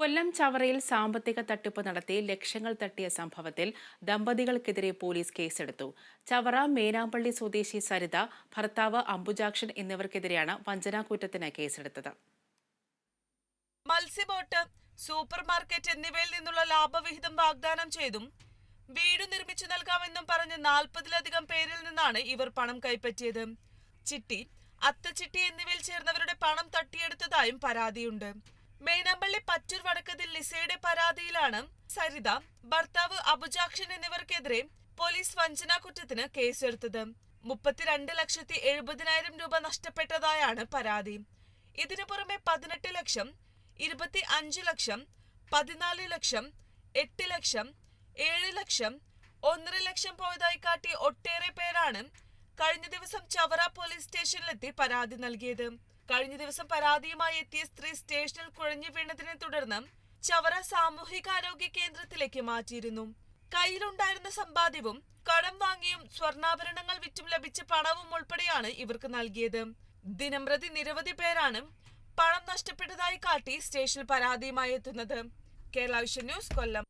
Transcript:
കൊല്ലം ചവറയിൽ സാമ്പത്തിക തട്ടിപ്പ് നടത്തി ലക്ഷങ്ങൾ തട്ടിയ സംഭവത്തിൽ ദമ്പതികൾക്കെതിരെ പോലീസ് കേസെടുത്തു. ചവറ മേനാമ്പള്ളി സ്വദേശി സരിത ഭർത്താവ് അംബുജാക്ഷൻ എന്നിവർക്കെതിരെയാണ് വഞ്ചനാക്കുറ്റത്തിന് കേസെടുത്തത്. മത്സ്യബോട്ട് സൂപ്പർ മാർക്കറ്റ് എന്നിവയിൽ നിന്നുള്ള ലാഭവിഹിതം വാഗ്ദാനം ചെയ്തും വീട് നിർമ്മിച്ചു നൽകാമെന്നും പറഞ്ഞ് നാൽപ്പതിലധികം പേരിൽ നിന്നാണ് ഇവർ പണം കൈപ്പറ്റിയത്. ചിട്ടി അത്തച്ചിട്ടി എന്നിവയിൽ ചേർന്നവരുടെ പണം തട്ടിയെടുത്തതായും പരാതിയുണ്ട്. മേനാമ്പള്ളി പറ്റൂർ വടക്കതിൽ ലിസയുടെ പരാതിയിലാണ് സരിത ഭർത്താവ് അബുജാക്ഷൻ എന്നിവർക്കെതിരെ പോലീസ് വഞ്ചനാ കുറ്റത്തിന് കേസെടുത്തത്. മുപ്പത്തിരണ്ട് ലക്ഷത്തി എഴുപതിനായിരം രൂപ നഷ്ടപ്പെട്ടതായാണ് പരാതി. ഇതിനു പുറമെ പതിനെട്ട് ലക്ഷം ഇരുപത്തി അഞ്ച് ലക്ഷം പതിനാല് ലക്ഷം എട്ട് ലക്ഷം ഏഴ് ലക്ഷം ഒന്നര ലക്ഷം പോയതായി കാട്ടി ഒട്ടേറെ പേരാണ് കഴിഞ്ഞ ദിവസം ചവറ പോലീസ് സ്റ്റേഷനിലെത്തി പരാതി നൽകിയത്. കഴിഞ്ഞ ദിവസം പരാതിയുമായി എത്തിയ സ്ത്രീ സ്റ്റേഷനിൽ കുഴഞ്ഞു വീണതിനെ തുടർന്ന് ചവറ സാമൂഹികാരോഗ്യ കേന്ദ്രത്തിലേക്ക് മാറ്റിയിരുന്നു. കയ്യിലുണ്ടായിരുന്ന സമ്പാദ്യവും കടം വാങ്ങിയും സ്വർണാഭരണങ്ങൾ വിറ്റും ലഭിച്ച പണവും ഉൾപ്പെടെയാണ് ഇവർക്ക് നൽകിയത്. ദിനംപ്രതി നിരവധി പേരാണ് പണം നഷ്ടപ്പെട്ടതായി കാട്ടി സ്റ്റേഷനിൽ പരാതിയുമായി എത്തുന്നത്. Kerala vision news Kollam.